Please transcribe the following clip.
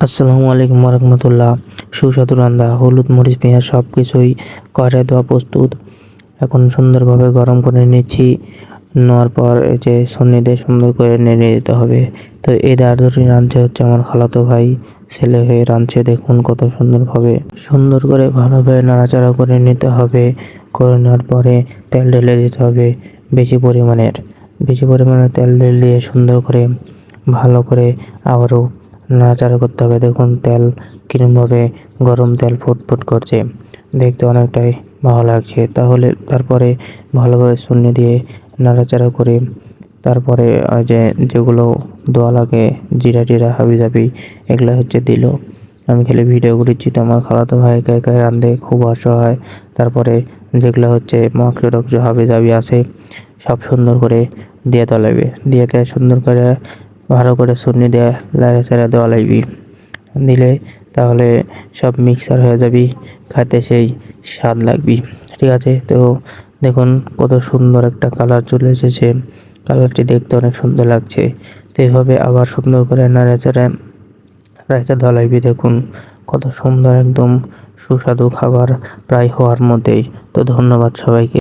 আসসালামু আলাইকুম রহমতুল্লাহ সুস্বাদু রান্না হলুদ মরিচ, পেঁয়াজ সব কিছুই করে দেওয়া প্রস্তুত। এখন সুন্দরভাবে গরম করে নিচ্ছি। নেওয়ার পর এই যে সন্নি দিয়ে সুন্দর করে নেড়ে দিতে হবে। তো এই দাঁড়ি রাঁধছে হচ্ছে আমার খালাতো ভাই। ছেলে হয়ে রাঁধছে, দেখুন কত সুন্দরভাবে। সুন্দর করে ভালোভাবে নাড়াচাড়া করে নিতে হবে। করে নেওয়ার পরে তেল ঢেলে দিতে হবে বেশি পরিমাণের। বেশি পরিমাণে তেল ঢেলে দিয়ে সুন্দর করে ভালো করে আবারও নাড়াচাড়া করতে হবে। দেখুন, তেল কিরমভাবে গরম তেল ফুটফুট করছে। দেখতে অনেকটাই ভালো লাগছে। তাহলে তারপরে ভালোভাবে শূন্য দিয়ে নাড়াচাড়া করে, তারপরে ওই যে যেগুলো দেওয়া লাগে, জিরা টিরা, হাবি জাবি, এগুলো হচ্ছে দিল। আমি খালি ভিডিও করেছি তো আমার খালাতো ভাই একা একা রান্ধে খুব অসহায়। তারপরে যেগুলো হচ্ছে মাংস টক্স হাবি জাবি আছে, সব সুন্দর করে দিয়ে তলাবে। দিয়ে সুন্দর করে ভালো করে শুনি দেওয়া লাড়া চাড়া দেওয়া লাগবি। দিলে তাহলে সব মিক্সার হয়ে যাবি, খাতে সেই স্বাদ লাগবি। ঠিক আছে? তো দেখুন কত সুন্দর একটা কালার চলে এসেছে। কালারটি দেখতে অনেক সুন্দর লাগছে। তো এইভাবে আবার সুন্দর করে নাড়া চাড়া রেখে দেওয়া লাগবি। দেখুন কত সুন্দর একদম সুস্বাদু খাবার প্রায় হওয়ার মধ্যেই। তো ধন্যবাদ সবাইকে।